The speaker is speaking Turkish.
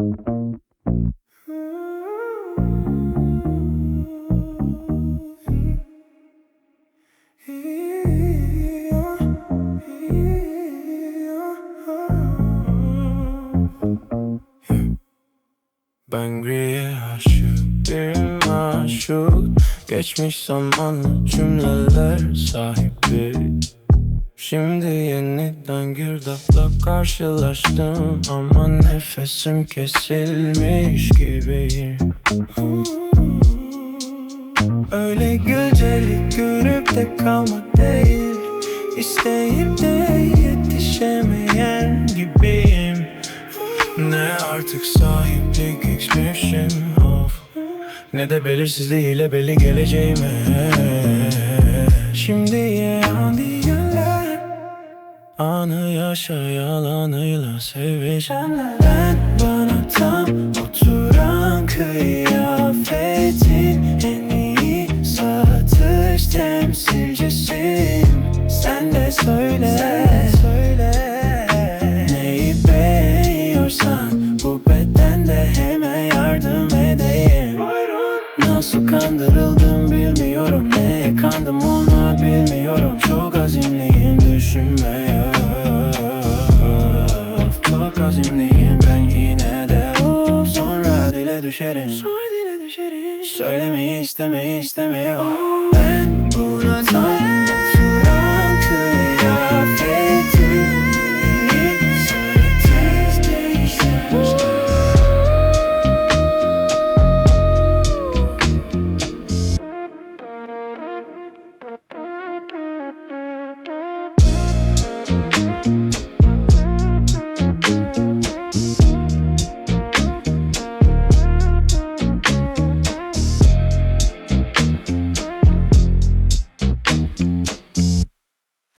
Ben griye aşık bir aşık. Geçmiş zamanlı cümleler sahibi Şimdi yeniden girdapla karşılaştım Ama nefesim kesilmiş gibiyim. Öyle güzellik görüp de kalma değil İsteyip de yetişemeyen gibiyim. Ne artık sahiplik geçmişim of. Ne de belirsizliğiyle belli geleceğime Anı yaşa yalanıyla seveceğim Ben bana tam oturan kıyafetin En iyi satış temsilcisiyim Sen de söyle, söyle. Neyi beğeniyorsan bu bedende hemen yardım edeyim. Nasıl kandırıldım bilmiyorum. Neye kandım onu bilmiyorum. Çok azimliyim düşünmeye azimliyim ben yine de. Oh, Sonra dile düşerim. Sonra dile düşerim. Söylemeyi istemeyi istemeye. Oh. Ben buna tanrım